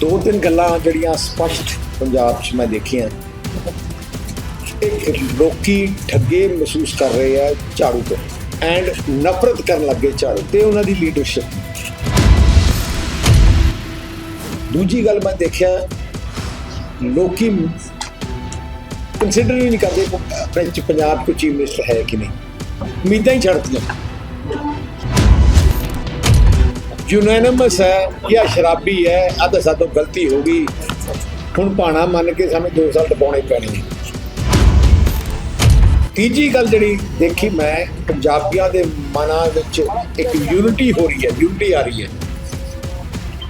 ਦੋ ਤਿੰਨ ਗੱਲਾਂ ਜਿਹੜੀਆਂ ਸਪਸ਼ਟ ਪੰਜਾਬ 'ਚ ਮੈਂ ਦੇਖੀਆਂ। ਇੱਕ ਲੋਕੀ ਠੱਗੇ ਮਹਿਸੂਸ ਕਰ ਰਹੇ ਆ ਝਾੜੂ ਤੋਂ ਐਂਡ ਨਫ਼ਰਤ ਕਰਨ ਲੱਗੇ ਝਾੜੂ ਤੇ ਉਹਨਾਂ ਦੀ ਲੀਡਰਸ਼ਿਪ ਦੂਜੀ ਗੱਲ ਮੈਂ ਦੇਖਿਆ, ਲੋਕੀ ਕੰਸੀਡਰ ਹੀ ਨਹੀਂ ਕਰਦੇ ਆਪਣੇ 'ਚ ਪੰਜਾਬ ਕੋਈ ਚੀਫ ਮਿਨਿਸਟਰ ਹੈ ਕਿ ਨਹੀਂ। ਉਮੀਦਾਂ ਹੀ ਛੱਡਦੀਆਂ ਯੂਨੈਨਿਮਸ ਹੈ ਜਾਂ ਸ਼ਰਾਬੀ ਹੈ ਤਾਂ ਸਾਤੋਂ ਗਲਤੀ ਹੋ ਗਈ। ਹੁਣ ਪਾਣਾ ਮੰਨ ਕੇ ਸਾਨੂੰ 2 ਸਾਲ ਟਪਾਉਣੇ ਪੈਣੇ ਤੀਜੀ ਗੱਲ ਜਿਹੜੀ ਦੇਖੀ ਮੈਂ ਪੰਜਾਬੀਆਂ ਦੇ ਮਨਾਂ ਵਿੱਚ ਇੱਕ ਯੂਨਿਟੀ ਹੋ ਰਹੀ ਹੈ ਯੂਨਿਟੀ ਆ ਰਹੀ ਹੈ।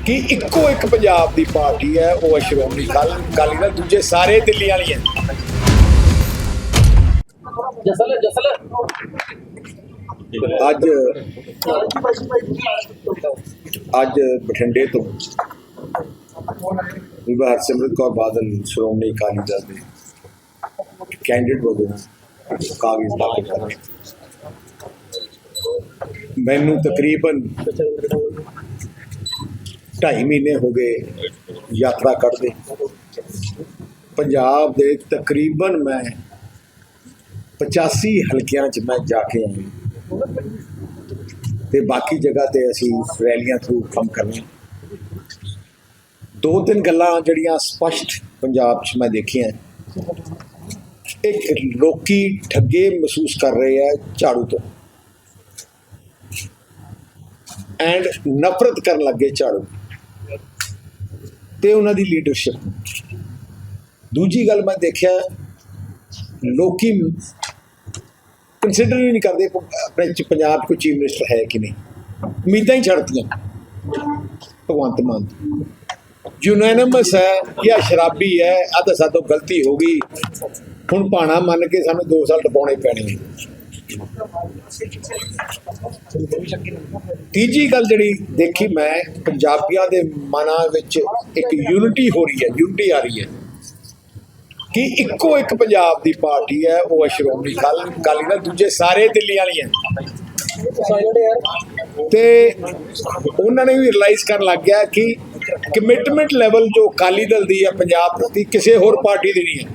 ਕਿ ਇੱਕੋ ਇੱਕ ਪੰਜਾਬ ਦੀ ਪਾਰਟੀ ਹੈ ਉਹ ਸ਼੍ਰੋਮਣੀ ਅਕਾਲੀ ਦਲ ਦੂਜੇ ਸਾਰੇ ਦਿੱਲੀ ਵਾਲੀ ਹੈ। ਜਸਲ ਜਸਲ। ਅੱਜ ਅੱਜ ਬਠਿੰਡੇ ਤੋਂ ਵਿਭਾ ਹਰਸਿਮਰਤ ਕੌਰ ਬਾਦਲ, ਸ਼੍ਰੋਮਣੀ ਅਕਾਲੀ ਦਲ ਦੇ ਕੈਂਡੀਡੇਟ ਵਜੋਂ ਕਾਗਜ਼ ਦਾਖਲ ਕਰ ਮੈਨੂੰ ਤਕਰੀਬਨ 2.5 ਮਹੀਨੇ ਹੋ ਗਏ ਯਾਤਰਾ ਕਰਦੇ ਪੰਜਾਬ ਦੇ ਤਕਰੀਬਨ ਮੈਂ 85 ਹਲਕਿਆਂ 'ਚ ਮੈਂ ਜਾ ਕੇ ਆਇਆ। ਤੇ ਬਾਕੀ ਜਗ੍ਹਾ ਤੇ ਅਸੀਂ ਰੈਲੀਆਂ ਥਰੂ ਕੰਮ ਕਰਨੇ ਦੋ ਤਿੰਨ ਗੱਲਾਂ ਜਿਹੜੀਆਂ ਸਪਸ਼ਟ ਪੰਜਾਬ 'ਚ ਮੈਂ ਦੇਖੀਆਂ। ਇੱਕ ਲੋਕੀ ਠੱਗੇ ਮਹਿਸੂਸ ਕਰ ਰਹੇ ਆ ਝਾੜੂ ਤੋਂ। ਐਂਡ ਨਫ਼ਰਤ ਕਰਨ ਲੱਗੇ ਝਾੜੂ। ਤੇ ਉਹਨਾਂ ਦੀ ਲੀਡਰਸ਼ਿਪ ਦੂਜੀ ਗੱਲ ਮੈਂ ਦੇਖਿਆ, ਲੋਕੀ ਕੰਸੀਡਰ ਹੀ ਨਹੀਂ ਕਰਦੇ ਆਪਣੇ ਪੰਜਾਬ ਕੋਈ ਚੀਫ ਮਿਨਿਸਟਰ ਹੈ ਕਿ ਨਹੀਂ। ਉਮੀਦਾਂ ਹੀ ਛੱਡਤੀਆਂ। ਭਗਵੰਤ ਮਾਨ ਯੂਨੈਨਿਮਸ ਹੈ ਜਾਂ ਸ਼ਰਾਬੀ ਹੈ ਆ ਤਾਂ ਸਾਤੋਂ ਗਲਤੀ ਹੋ ਗਈ। ਹੁਣ ਪਾਣਾ ਮੰਨ ਕੇ ਸਾਨੂੰ 2 ਸਾਲ ਟਪਾਉਣੇ ਪੈਣੇ ਤੀਜੀ ਗੱਲ ਜਿਹੜੀ ਦੇਖੀ ਮੈਂ, ਪੰਜਾਬੀਆਂ ਦੇ ਮਨਾਂ ਵਿੱਚ ਇੱਕ ਯੂਨਿਟੀ ਹੋ ਰਹੀ ਹੈ ਯੂਨਿਟੀ ਆ ਰਹੀ ਹੈ। ਕਿ ਇੱਕੋ ਇੱਕ ਪੰਜਾਬ ਦੀ ਪਾਰਟੀ ਹੈ, ਉਹ ਹੈ ਸ਼੍ਰੋਮਣੀ ਅਕਾਲੀ ਦਲ ਦੂਜੇ ਸਾਰੇ ਦਿੱਲੀ ਵਾਲੀ ਹੈ ਸਾਈਲੈਂਟ ਤੇ ਉਹਨਾਂ ਨੇ ਵੀ ਰਿਅਲਾਈਜ਼ ਕਰਨ ਲੱਗ ਗਿਆ ਕਿ ਕਮਿਟਮੈਂਟ ਲੈਵਲ ਜੋ ਅਕਾਲੀ ਦਲ ਦੀ ਹੈ ਪੰਜਾਬ ਪ੍ਰਤੀ ਕਿਸੇ ਹੋਰ ਪਾਰਟੀ ਦੀ ਨਹੀਂ ਹੈ।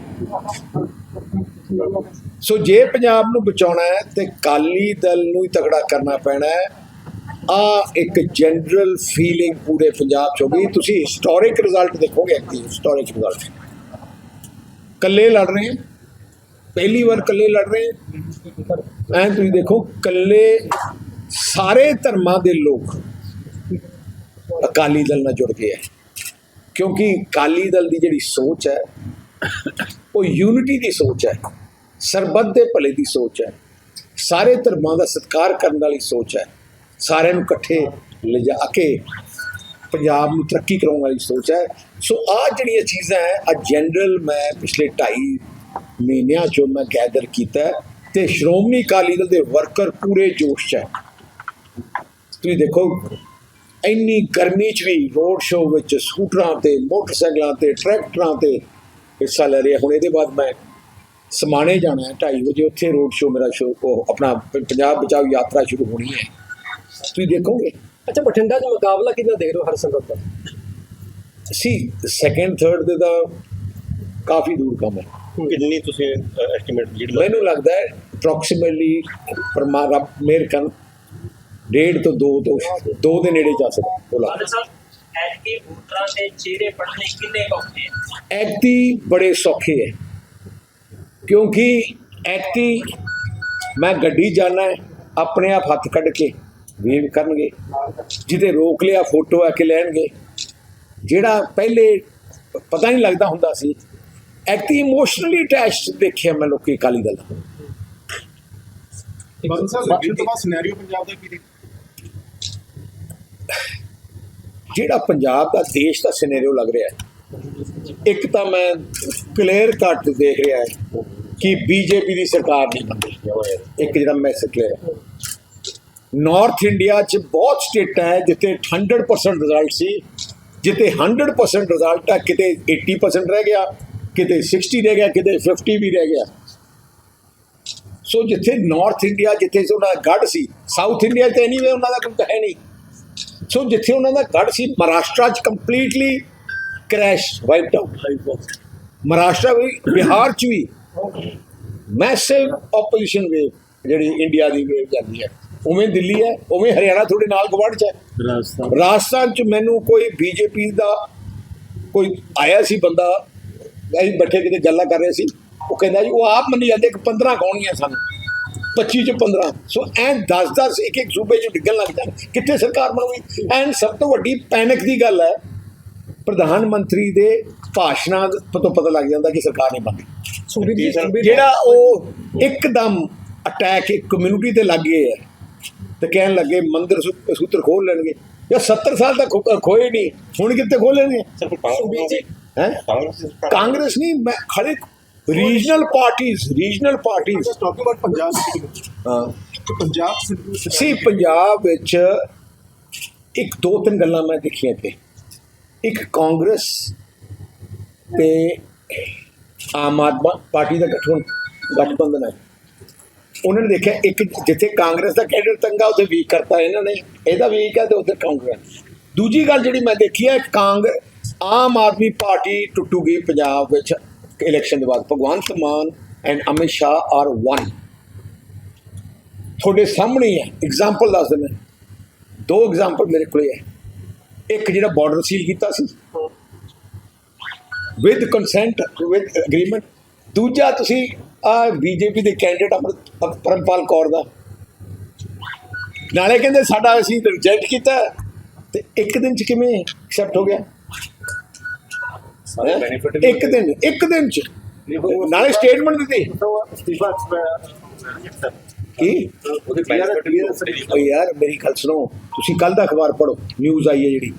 ਸੋ ਜੇ ਪੰਜਾਬ ਨੂੰ ਬਚਾਉਣਾ ਹੈ, ਤੇ ਅਕਾਲੀ ਦਲ ਨੂੰ ਹੀ ਤਗੜਾ ਕਰਨਾ ਪੈਣਾ ਹੈ। ਆ ਇੱਕ ਜਨਰਲ ਫੀਲਿੰਗ ਪੂਰੇ ਪੰਜਾਬ 'ਚ ਹੋ ਗਈ। ਤੁਸੀਂ ਹਿਸਟੋਰਿਕ ਰਿਜ਼ਲਟ ਦੇਖੋਗੇ ਐਕਟੀ ਹਿਸਟੋਰਿਕ ਰਿਜ਼ਲਟ ਇਕੱਲੇ ਲੜ ਰਹੇ ਹੈ। ਪਹਿਲੀ ਵਾਰ ਇਕੱਲੇ ਲੜ ਰਹੇ ਹੈ। ਐਂ ਤੁਸੀਂ ਦੇਖੋ, ਇਕੱਲੇ ਸਾਰੇ ਧਰਮਾਂ ਦੇ ਲੋਕ ਅਕਾਲੀ ਦਲ ਨਾਲ ਜੁੜ ਗਏ ਹੈ। ਕਿਉਂਕਿ ਅਕਾਲੀ ਦਲ ਦੀ ਜਿਹੜੀ ਸੋਚ ਹੈ, ਉਹ ਯੂਨਿਟੀ ਦੀ ਸੋਚ ਹੈ, ਸਰਬੱਤ ਦੇ ਭਲੇ ਦੀ ਸੋਚ ਹੈ, ਸਾਰੇ ਧਰਮਾਂ ਦਾ ਸਤਿਕਾਰ ਕਰਨ ਵਾਲੀ ਸੋਚ ਹੈ, ਸਾਰਿਆਂ ਨੂੰ ਇਕੱਠੇ ਲਿਜਾ ਕੇ ਪੰਜਾਬ ਨੂੰ ਤਰੱਕੀ ਕਰਾਉਣ ਵਾਲੀ ਸੋਚ ਹੈ। ਸੋ ਆ ਜਿਹੜੀਆਂ ਚੀਜ਼ਾਂ ਹੈ ਆ ਜਨਰਲ ਮੈਂ ਪਿਛਲੇ 2.5 ਮਹੀਨਿਆਂ ਚੋਂ ਮੈਂ ਗੈਦਰ ਕੀਤਾ ਹੈ ਤੇ ਸ਼੍ਰੋਮਣੀ ਅਕਾਲੀ ਦਲ ਦੇ ਵਰਕਰ ਪੂਰੇ ਜੋਸ਼ 'ਚ ਹੈ। ਤੁਸੀਂ ਦੇਖੋ, ਇੰਨੀ ਗਰਮੀ 'ਚ ਵੀ ਰੋਡ ਸ਼ੋਅ ਵਿੱਚ ਸਕੂਟਰਾਂ ਤੇ, ਮੋਟਰਸਾਈਕਲਾਂ ਤੇ, ਟਰੈਕਟਰਾਂ ਤੇ ਹਿੱਸਾ ਲੈ ਰਿਹਾ। ਹੁਣ ਇਹਦੇ ਬਾਅਦ ਮੈਂ ਸਮਾਣੇ ਜਾਣਾ ਹੈ 2:30 ਵਜੇ ਉੱਥੇ ਰੋਡ ਸ਼ੋਅ ਮੇਰਾ ਸ਼ੋਅ ਆਪਣਾ ਪੰਜਾਬ ਬਚਾਓ ਯਾਤਰਾ ਸ਼ੁਰੂ ਹੋਣੀ ਹੈ। ਤੁਸੀਂ ਦੇਖੋਗੇ ਅੱਛਾ ਬਠਿੰਡਾ 'ਚ ਮੁਕਾਬਲਾ ਕਿੰਨਾ ਦੇਖ ਰਹੇ ਹੋ ਹਰਸਿਮਰਤ ਦਾ? ਸੀ ਸੈਕੰਡ ਥਰਡ ਦੇ ਤਾਂ ਕਾਫੀ ਦੂਰ ਕੰਮ ਹੈ। ਕਿੰਨੀ ਤੁਸੀਂ ਐਸਟੀਮੇਟ ਲੀਡ ਮੈਨੂੰ ਲੱਗਦਾ ਹੈ ਅਪਰੋਕਸੀਮੇਟਲੀ ਪਰਮਾਰਾ ਅਮਰੀਕਨ ਡੇਢ ਤੋਂ 2 ਤੋਂ 2 ਦੇ ਨੇੜੇ ਜਾ ਸਕਦਾ ਉਹ ਲੱਗਦਾ ਬਾਦਲ ਸਾਹਿਬ ਐਤਕੀ ਵੋਟਰਾਂ ਦੇ ਚਿਹਰੇ ਪੜਨੇ ਕਿੰਨੇ ਔਖੇ? ਐਕਟੀ ਬੜੇ ਸੌਖੇ ਹੈ। ਕਿਉਂਕਿ ਐਕਟੀ ਮੈਂ ਗੱਡੀ ਜਾਣਾ ਹੈ ਆਪਣੇ ਆਪ ਹੱਥ ਕੱਢ ਕੇ ਵੇਵ ਕਰਨਗੇ ਜਿਹਦੇ ਰੋਕ ਲਿਆ ਫੋਟੋ ਆ ਕੇ ਲੈਣਗੇ। ਜਿਹੜਾ ਪਹਿਲੇ ਪਤਾ ਨਹੀਂ ਲੱਗਦਾ ਹੁੰਦਾ ਸੀ ਐਕਟੀ ਇਮੋਸ਼ਨਲੀ ਅਟੈਚਡ ਦੇਖਿਆ ਮੈਂ ਲੋਕੀ ਅਕਾਲੀ ਦਲ ਦਾ। ਬਾਦਲ ਸਾਹਿਬ ਲੱਗੇ ਤੋਂ ਬਾਅਦ ਸਿਨੈਰੀਓ ਪੰਜਾਬ ਦਾ ਕੀ ਦੇਖ ਜਿਹੜਾ ਪੰਜਾਬ ਦਾ ਦੇਸ਼ ਦਾ ਸਿਨੈਰੀਓ ਲੱਗ ਰਿਹਾ ਹੈ ਇੱਕ ਤਾਂ ਮੈਂ ਕਲੀਅਰ ਕੱਟ ਦੇਖ ਰਿਹਾ ਹੈ ਕਿ ਬੀਜੇਪੀ ਦੀ ਸਰਕਾਰ ਨਹੀਂ ਬਣਦੀ ਇੱਕ ਜਿਹੜਾ ਮੈਸੇਜ ਕਲੀਅਰ ਨਾਰਥ ਇੰਡੀਆ 'ਚ ਬਹੁਤ ਸਟੇਟਾਂ ਹੈ ਜਿੱਥੇ 100% ਰਿਜ਼ਲਟ ਸੀ। ਜਿੱਥੇ 100% ਰਿਜ਼ਲਟ ਆ ਕਿਤੇ 80% ਰਹਿ ਗਿਆ, ਕਿਤੇ 60 ਰਹਿ ਗਿਆ, ਕਿਤੇ 50 ਵੀ ਰਹਿ ਗਿਆ। ਸੋ ਜਿੱਥੇ ਨਾਰਥ ਇੰਡੀਆ ਜਿੱਥੇ ਉਹਨਾਂ ਦਾ ਗੜ ਸੀ। ਸਾਊਥ ਇੰਡੀਆ ਤੇ ਐਨੀਵੇ ਉਹਨਾਂ ਦਾ ਕੋਈ ਹੈ ਨਹੀਂ। ਸੋ ਜਿੱਥੇ ਉਹਨਾਂ ਦਾ ਗੜ ਸੀ ਮਹਾਰਾਸ਼ਟਰ 'ਚ completely crash wiped out Maharashtra ਵੀ ਬਿਹਾਰ ਚ ਵੀ। ਮੈਸਿਵ ਆਪੋਜੀਸ਼ਨ ਵੇਵ ਜਿਹੜੀ ਇੰਡੀਆ ਦੀ ਵੇਵ ਜਾਂਦੀ ਹੈ। ਉਵੇਂ ਦਿੱਲੀ ਹੈ ਉਵੇਂ ਹਰਿਆਣਾ ਤੁਹਾਡੇ ਨਾਲ ਗਵਾਂਢ ਚ ਹੈ। ਰਾਜਸਥਾਨ। ਰਾਜਸਥਾਨ ਚ ਮੈਨੂੰ ਕੋਈ ਬੀਜੇਪੀ ਦਾ ਕੋਈ ਆਇਆ ਸੀ ਬੰਦਾ ਅਸੀਂ ਬੈਠੇ ਕਿਤੇ ਗੱਲਾਂ ਕਰ ਰਹੇ ਸੀ। ਉਹ ਕਹਿੰਦਾ ਜੀ ਉਹ ਆਪ ਮੰਨੀ ਜਾਂਦੇ ਕਿ 15 ਕੌਣੀਆਂ ਸਾਨੂੰ? 25 ਚ 15 ਸੋ ਐਂ 10 10 ਇੱਕ ਇੱਕ ਸੂਬੇ ਚ ਡਿੱਗਣ ਲੱਗ ਜਾਣ ਕਿੱਥੇ ਸਰਕਾਰ ਬਣੂਗੀ? ਐਂ ਸਭ ਤੋਂ ਵੱਡੀ ਪੈਨਿਕ ਦੀ ਗੱਲ ਹੈ ਪ੍ਰਧਾਨ ਮੰਤਰੀ ਦੇ ਭਾਸ਼ਣਾਂ ਤੋਂ ਪਤਾ ਲੱਗ ਜਾਂਦਾ ਕਿ ਸਰਕਾਰ ਨਹੀਂ ਬਣਦੀ। ਜੀ ਜਿਹੜਾ ਉਹ ਇੱਕਦਮ ਅਟੈਕ ਇੱਕ ਕਮਿਊਨਿਟੀ ਤੇ ਲੱਗ ਗਏ ਹੈ। ਤੇ ਕਹਿਣ ਲੱਗੇ ਮੰਦਰ ਸੂਤਰ ਖੋਲ ਲੈਣਗੇ। ਯਾ 70 ਸਾਲ ਤੱਕ ਖੋਏ ਨਹੀਂ ਹੁਣ ਕਿੱਥੇ ਖੋਲਣਗੇ ਹੈ? ਕਾਂਗਰਸ ਨਹੀਂ ਮੈਂ ਖੜੇ ਰੀਜਨਲ ਪਾਰਟੀਆਂ ਰੀਜਨਲ ਪਾਰਟੀਆਂ talking about Punjab ਹਾਂ। simply ਸੀ ਪੰਜਾਬ ਵਿੱਚ ਇੱਕ ਦੋ ਤਿੰਨ ਗੱਲਾਂ ਮੈਂ ਦੇਖੀਆਂ ਤੇ ਇੱਕ ਕਾਂਗਰਸ ਤੇ ਆਮ ਆਦਮੀ ਪਾਰਟੀ ਦਾ ਗਠਨ ਗਠਬੰਧਨ ਹੈ। ਉਹਨਾਂ ਨੇ ਦੇਖਿਆ ਇੱਕ ਜਿੱਥੇ ਕਾਂਗਰਸ ਦਾ ਕੈਡਰ ਤੰਗਾ, ਉੱਥੇ ਵੀਕ ਕਰਤਾ ਇਹਨਾਂ ਨੇ। ਇਹਦਾ ਵੀਕ ਹੈ ਤੇ ਉੱਧਰ ਕਾਂਗਰਸ ਦੂਜੀ ਗੱਲ ਜਿਹੜੀ ਮੈਂ ਦੇਖੀ ਹੈ ਕਾਂਗਰਸ ਆਮ ਆਦਮੀ ਪਾਰਟੀ ਟੁੱਟੂਗੀ ਪੰਜਾਬ ਵਿੱਚ ਇਲੈਕਸ਼ਨ ਦੇ ਬਾਅਦ। Bhagwant Mann and Amit Shah are one ਤੁਹਾਡੇ ਸਾਹਮਣੇ ਹੀ ਹੈ। ਐਗਜ਼ਾਮਪਲ ਦੱਸ ਦਿੰਦਾ। ਦੋ ਐਗਜ਼ਾਮਪਲ ਮੇਰੇ ਕੋਲੇ ਹੈ। ਇੱਕ ਜਿਹੜਾ ਬਾਰਡਰ ਸੀਲ ਕੀਤਾ ਸੀ। ਵਿਦ ਕੰਸੈਂਟ ਵਿਦ ਅਗਰੀਮੈਂਟ ਦੂਜਾ ਤੁਸੀਂ ਆ ਬੀਜੇਪੀ ਦੇ ਕੈਂਡੀਡੇਟ ਪਰਮਪਾਲ ਕੌਰ ਦਾ। ਨਾਲੇ ਕਹਿੰਦੇ ਸਾਡਾ ਅਸੀਂ ਰਿਜੈਕਟ ਕੀਤਾ ਤੇ ਇੱਕ ਦਿਨ ਚ ਕਿਵੇਂ ਐਕਸੈਪਟ ਹੋ ਗਿਆ? ਸਾਰੇ ਇੱਕ ਦਿਨ ਇੱਕ ਦਿਨ ਚ। ਨਾਲੇ ਸਟੇਟਮੈਂਟ ਦਿੱਤੀ। ਅਸਤੀਫਾ ਕੀ? ਉਹਦੇ ਯਾਰ ਮੇਰੀ ਗੱਲ ਸੁਣੋ। ਤੁਸੀਂ ਕੱਲ ਦਾ ਅਖਬਾਰ ਪੜੋ ਨਿਊਜ਼ ਆਈ ਹੈ ਜਿਹੜੀ।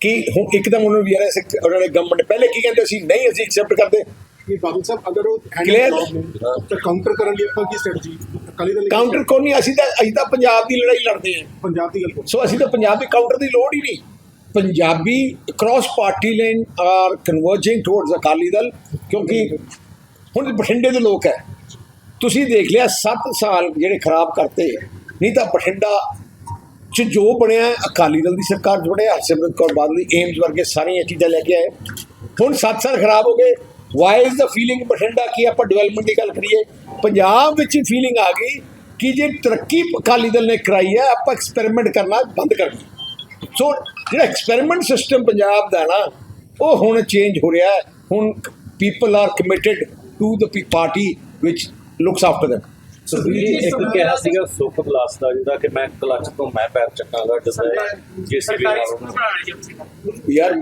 ਕਿ ਹੁਣ ਇੱਕਦਮ ਉਹਨਾਂ ਨੂੰ ਵੀ ਯਾਰ ਉਹਨਾਂ ਨੇ ਗਵਰਨਮੈਂਟ ਪਹਿਲੇ ਕੀ ਕਹਿੰਦੇ ਸੀ? ਨਹੀਂ ਅਸੀਂ ਐਕਸੈਪਟ ਕਰਦੇ। ਬਾਦਲ ਸਾਹਿਬ ਅਗਰ ਉਹ ਕਾਊਂਟਰ ਕਰਨ ਲਈ ਨਹੀਂ ਅਸੀਂ ਤਾਂ ਅਸੀਂ ਤਾਂ ਪੰਜਾਬ ਦੀ ਲੜਾਈ ਲੜਦੇ ਹਾਂ। ਪੰਜਾਬ ਦੀ ਗੱਲ ਸੋ ਅਸੀਂ ਤਾਂ ਪੰਜਾਬ ਦੇ ਕਾਊਂਟਰ ਦੀ ਲੋੜ ਹੀ ਨਹੀਂ। Punjabi cross party line are converging towards Akali Dal ਕਿਉਂਕਿ ਹੁਣ ਬਠਿੰਡੇ ਦੇ ਲੋਕ ਹੈ। ਤੁਸੀਂ ਦੇਖ ਲਿਆ 7 ਸਾਲ ਜਿਹੜੇ ਖਰਾਬ ਕਰਤੇ ਨਹੀਂ ਤਾਂ ਬਠਿੰਡਾ ਚ ਜੋ ਬਣਿਆ ਅਕਾਲੀ ਦਲ ਦੀ ਸਰਕਾਰ ਜੁੜਿਆ ਹਰਸਿਮਰਤ ਕੌਰ ਬਾਦਲ ਦੀ ਏਮਜ਼ ਵਰਗੇ ਸਾਰੀਆਂ ਚੀਜ਼ਾਂ ਲੈ ਕੇ ਆਏ। ਹੁਣ 7 ਸਾਲ ਖਰਾਬ ਹੋ ਗਏ। Why is the feeling Bathinda ਕੀ ਆਪਾਂ ਡਿਵੈਲਪਮੈਂਟ ਦੀ ਗੱਲ ਕਰੀਏ। ਪੰਜਾਬ ਵਿੱਚ ਫੀਲਿੰਗ ਆ ਗਈ ਕਿ ਜੇ ਤਰੱਕੀ ਅਕਾਲੀ ਦਲ ਨੇ ਕਰਾਈ ਹੈ, ਆਪਾਂ ਐਕਸਪੈਰੀਮੈਂਟ ਕਰਨਾ ਬੰਦ ਕਰ ਸੋ ਜਿਹੜਾ ਐਕਸਪੈਰੀਮੈਂਟ ਸਿਸਟਮ ਪੰਜਾਬ ਦਾ ਨਾ, ਉਹ ਹੁਣ ਚੇਂਜ ਹੋ ਰਿਹਾ ਹੈ। ਹੁਣ people are committed to the party which looks after them Sukhbir ji ਇੱਕ ਕਿਹਾ ਸੀਗਾ ਸੁੱਖ ਗਲਾਸ ਦਾ ਜਿਹਦਾ ਕਿ ਮੈਂ ਕਲਚ ਤੋਂ ਮੈਂ ਪੈਰ ਚੱਕਾਂਗਾ ਜਿਸਦਾ ਜੀਸੀਬੀ ਨਾਲ ਯਾਰ।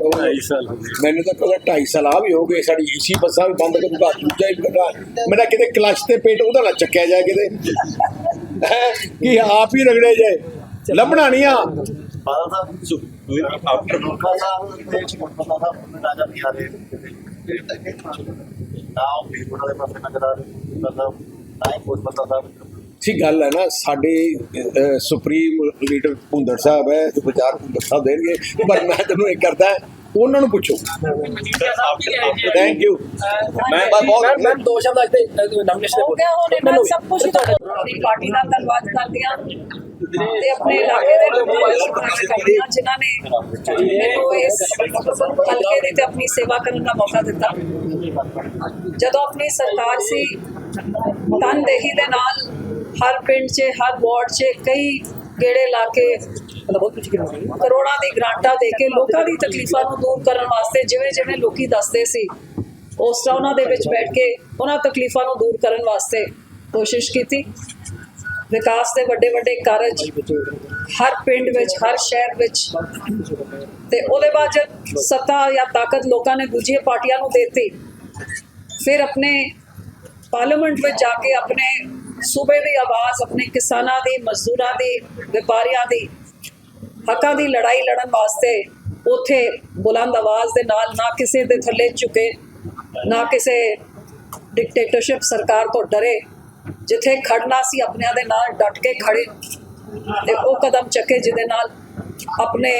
ਮੈਨੂੰ ਤਾਂ ਕਦੇ 2.5 ਸਾਲ ਆ ਵੀ ਹੋ ਗਏ ਸਾਡੀ ਏਸੀ ਬੱਸਾਂ ਵੀ ਬੰਦ ਕਰੂਗਾ ਦੂਜਾ ਹੀ ਕਰੂਗਾ ਮੇਰਾ ਕਿਤੇ ਕਲਚ ਤੇ ਪੇਟ ਉਹਦਾ ਨਾ ਚੱਕਿਆ ਜਾਏ ਕਿਤੇ। ਕਿ ਆਪ ਹੀ ਰਗੜੇ ਜਾਏ ਲੱਭਣਾ ਨਹੀਂ ਆ। ਬਾਦਲ ਸਾਹਿਬ ਸੁਖਬੀਰ ਆਫਟਰ ਲੋਕਾਂ ਦੇ ਵਿੱਚ ਪਤਾ ਨੂੰ ਰਾਜਾ ਵੀ ਆ ਰਹੇ ਨਾਮ ਵੀ ਉਹਨਾਂ ਦੇ ਪਾਸੇ ਨਜ਼ਰ ਆ ਰਹੇ ਮਤਲਬ ਸੀ ਗੱਲ ਹੈ ਨਾ ਸਾਡੇ ਸੁਪਰੀਮ ਲੀਡਰ ਭੁੰਦੜ ਸਾਹਿਬ ਹੈ ਤੇ ਵਿਚਾਰ ਭੁੰਦੜ ਸਾਹਿਬ ਦੇਣਗੇ ਪਰ ਮੈਂ ਤੈਨੂੰ ਇਹ ਕਰਦਾ ਉਹਨਾਂ ਨੂੰ ਪੁੱਛੋ। ਥੈਂਕ ਯੂ ਮੈਂ ਮੈਂ ਬਹੁਤ ਮੈਂ ਦੋ ਸ਼ਬਦ ਅੱਜ ਤੇ ਨਾਮਿਨੇਸ਼ਨ ਹੋ ਗਿਆ ਹੁਣ ਇਹਨਾਂ ਸਭ ਕੁਝ ਆਪਣੀ ਪਾਰਟੀ ਦਾ ਧੰਨਵਾਦ ਕਰਦੀ ਹਾਂ। ਤੇ ਆਪਣੇ ਇਲਾਕੇ ਦੇ ਲੋਕਾਂ ਦਾ ਜਿਨ੍ਹਾਂ ਨੇ ਮੈਨੂੰ ਇਸ ਹਲਕੇ ਦੀ ਤੇ ਆਪਣੀ ਸੇਵਾ ਕਰਨ ਦਾ ਮੌਕਾ ਦਿੱਤਾ। ਜਦੋਂ ਆਪਣੀ ਸਰਕਾਰ ਸੀ ਤਨਦੇਹੀ ਦੇ ਨਾਲ ਹਰ ਪਿੰਡ 'ਚ, ਹਰ ਵਾਰਡ 'ਚ, ਕਈ ਗੇੜੇ ਲਾ ਕੇ ਕਰੋੜਾਂ ਦੀ ਗ੍ਰਾਂਟਾਂ ਦੇ ਕੇ ਲੋਕਾਂ ਦੀ ਤਕਲੀਫਾਂ ਨੂੰ ਦੂਰ ਕਰਨ ਵਾਸਤੇ ਜਿਵੇਂ ਜਿਵੇਂ ਲੋਕੀ ਦੱਸਦੇ ਸੀ, ਉਸ ਤਰ੍ਹਾਂ ਉਹਨਾਂ ਦੇ ਵਿੱਚ ਬੈਠ ਕੇ ਉਹਨਾਂ ਤਕਲੀਫਾਂ ਨੂੰ ਦੂਰ ਕਰਨ ਵਾਸਤੇ ਕੋਸ਼ਿਸ਼ ਕੀਤੀ। ਵਿਕਾਸ ਦੇ ਵੱਡੇ ਵੱਡੇ ਕਾਰਜ ਹਰ ਪਿੰਡ ਵਿੱਚ, ਹਰ ਸ਼ਹਿਰ ਵਿੱਚ ਤੇ ਉਹਦੇ ਬਾਅਦ ਜਦ ਸੱਤਾ ਜਾਂ ਤਾਕਤ ਲੋਕਾਂ ਨੇ ਦੂਜੀਆਂ ਪਾਰਟੀਆਂ ਨੂੰ ਦੇਤੀ, ਫਿਰ ਆਪਣੇ ਪਾਰਲੀਮੈਂਟ ਵਿੱਚ ਜਾ ਕੇ ਆਪਣੇ ਸੂਬੇ ਦੀ ਆਵਾਜ਼, ਆਪਣੇ ਕਿਸਾਨਾਂ ਦੀ, ਮਜ਼ਦੂਰਾਂ ਦੀ, ਵਪਾਰੀਆਂ ਦੀ, ਹੱਕਾਂ ਦੀ ਲੜਾਈ ਲੜਨ ਵਾਸਤੇ ਉਥੇ ਬੁਲੰਦ ਆਵਾਜ਼ ਦੇ ਨਾਲ ਨਾ ਕਿਸੇ ਦੇ ਥੱਲੇ ਝੁਕੇ, ਨਾ ਕਿਸੇ ਡਿਕਟੇਟਰਸ਼ਿਪ ਸਰਕਾਰ ਤੋਂ ਡਰੇ, ਜਿੱਥੇ ਖੜਨਾ ਸੀ ਆਪਣਿਆਂ ਦੇ ਨਾਲ, ਡਟ ਕੇ ਖੜੇ ਤੇ ਉਹ ਕਦਮ ਚੱਕੇ ਜਿਹਦੇ ਨਾਲ ਆਪਣੇ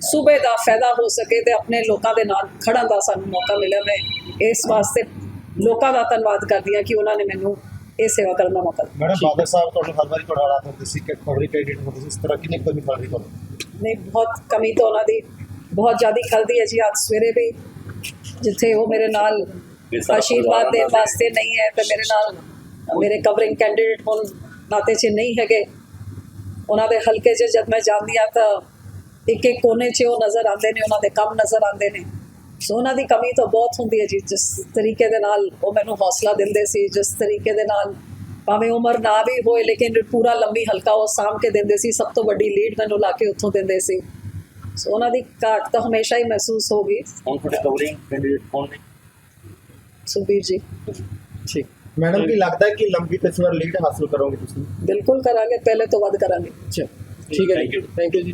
ਸੂਬੇ ਦਾ ਫਾਇਦਾ ਹੋ ਸਕੇ ਤੇ ਆਪਣੇ ਲੋਕਾਂ ਦੇ ਨਾਲ ਖੜਨ ਦਾ ਸਾਨੂੰ ਮੌਕਾ ਮਿਲਿਆ। ਮੈਂ ਇਸ ਵਾਸਤੇ ਲੋਕਾਂ ਦਾ ਧੰਨਵਾਦ ਕਰਦੀ ਹਾਂ ਕਿ ਉਹਨਾਂ ਨੇ ਮੈਨੂੰ ਇਹ ਸੇਵਾ ਕਰਨ ਦਾ ਮੌਕਾ ਦਿੱਤਾ। ਮੈਡਮ ਬਾਦਲ ਸਾਹਿਬ ਤੁਹਾਨੂੰ ਹਰ ਵਾਰੀ ਤੁਹਾਡਾ ਹਾਲਾਤ ਹੁੰਦੇ ਸੀ ਕਿ ਖਬਰੀ ਕ੍ਰੈਡਿਟ ਹੁੰਦੇ ਸੀ ਇਸ ਤਰ੍ਹਾਂ ਕਿੰਨੇ ਕਮੀ ਪਾ ਰਹੀ ਤੁਹਾਨੂੰ? ਨਹੀਂ ਬਹੁਤ ਕਮੀ ਤਾਂ ਉਹਨਾਂ ਦੀ ਬਹੁਤ ਜ਼ਿਆਦਾ ਖਲਦੀ ਹੈ ਜੀ ਅੱਜ ਸਵੇਰੇ ਵੀ ਜਿੱਥੇ ਉਹ ਮੇਰੇ ਨਾਲ ਆਸ਼ੀਰਵਾਦ ਨਾਲ ਵਾਸਤੇ ਨਹੀਂ ਹੈ ਤੇ ਮੇਰੇ ਨਾਲ ਮੇਰੇ ਕਵਰਿੰਗ ਕੈਂਡੀਡੇਟ ਹੁਣ ਨਾਤੇ 'ਚ ਨਹੀਂ ਹੈਗੇ। ਉਹਨਾਂ ਦੇ ਹਲਕੇ 'ਚ ਜਦ ਮੈਂ ਜਾਂਦੀ ਆ ਤਾਂ ਇੱਕ ਇੱਕ ਕੋਨੇ 'ਚ ਉਹ ਨਜ਼ਰ ਆਉਂਦੇ ਨੇ ਉਹਨਾਂ ਦੇ ਕੰਮ ਨਜ਼ਰ ਆਉਂਦੇ ਨੇ। ਸੋ ਉਹਨਾਂ ਦੀ ਕਮੀ ਤਾਂ ਬਹੁਤ ਹੁੰਦੀ ਹੈ ਜੀ ਜਿਸ ਤਰੀਕੇ ਦੇ ਨਾਲ ਉਹ ਮੈਨੂੰ ਹੌਸਲਾ ਦਿੰਦੇ ਸੀ ਜਿਸ ਤਰੀਕੇ ਦੇ ਨਾਲ ਭਾਵੇਂ ਉਮਰ ਨਾ ਵੀ ਹੋਏ ਲੇਕਿਨ ਪੂਰਾ ਲੰਬੀ ਹਲਕਾ ਉਹ ਸਾਂਭ ਕੇ ਦਿੰਦੇ ਸੀ ਸਭ ਤੋਂ ਵੱਡੀ ਲੀਡ ਮੈਨੂੰ ਲਾ ਕੇ ਉੱਥੋਂ ਦਿੰਦੇ ਸੀ। ਸੋ ਉਹਨਾਂ ਦੀ ਘਾਟ ਤਾਂ ਹਮੇਸ਼ਾ ਹੀ ਮਹਿਸੂਸ ਹੋਗੀ ਹੁਣ ਤੁਹਾਡੇ ਕਵਰਿੰਗ ਕੈਂਡੀਡੇਟ ਕੌਣ ਨੇ? ਸੁਖਬੀਰ ਜੀ। ਠੀਕ ਮੈਡਮ ਕੀ ਲੱਗਦਾ ਹੈ ਕਿ ਲੰਬੀ ਇਸ ਵਾਰ ਲੀਡ ਹਾਸਲ ਕਰੋਗੇ ਤੁਸੀਂ? ਬਿਲਕੁਲ ਕਰਾਂਗੇ ਪਹਿਲੇ ਤੋਂ ਵੱਧ ਕਰਾਂਗੇ। ਠੀਕ ਹੈ ਜੀ। ਥੈਂਕ ਯੂ ਜੀ।